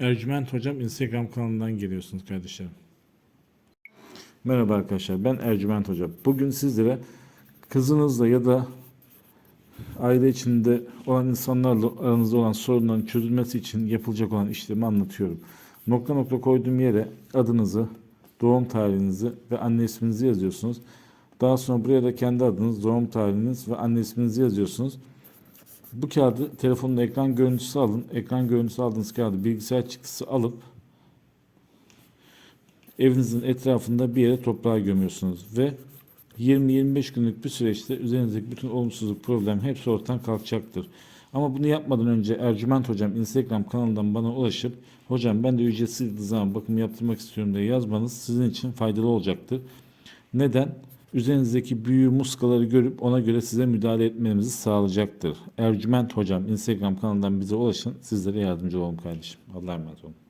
Ercüment Hocam Instagram kanalından geliyorsunuz kardeşlerim. Merhaba arkadaşlar ben Ercüment Hocam. Bugün sizlere kızınızla ya da aile içinde olan insanlarla aranızda olan sorunların çözülmesi için yapılacak olan işlemi anlatıyorum. Nokta nokta koyduğum yere adınızı, doğum tarihinizi ve anne isminizi yazıyorsunuz. Daha sonra buraya da kendi adınız, doğum tarihiniz ve anne isminizi yazıyorsunuz. Bu kağıdı telefonun ekran görüntüsü alın. Ekran görüntüsü aldığınız kağıdı bilgisayar çıktısı alıp evinizin etrafında bir yere toprağa gömüyorsunuz ve 20-25 günlük bir süreçte üzerinizdeki bütün olumsuzluk, problem hepsi ortadan kalkacaktır. Ama bunu yapmadan önce Ercüment Hocam Instagram kanalından bana ulaşıp hocam ben de ücretsiz zaman bakım yaptırmak istiyorum diye yazmanız sizin için faydalı olacaktır. Neden? Üzerinizdeki büyü muskaları görüp ona göre size müdahale etmemizi sağlayacaktır. Ercüment Hocam Instagram kanalından bize ulaşın. Sizlere yardımcı olun kardeşim. Allah'a emanet olun.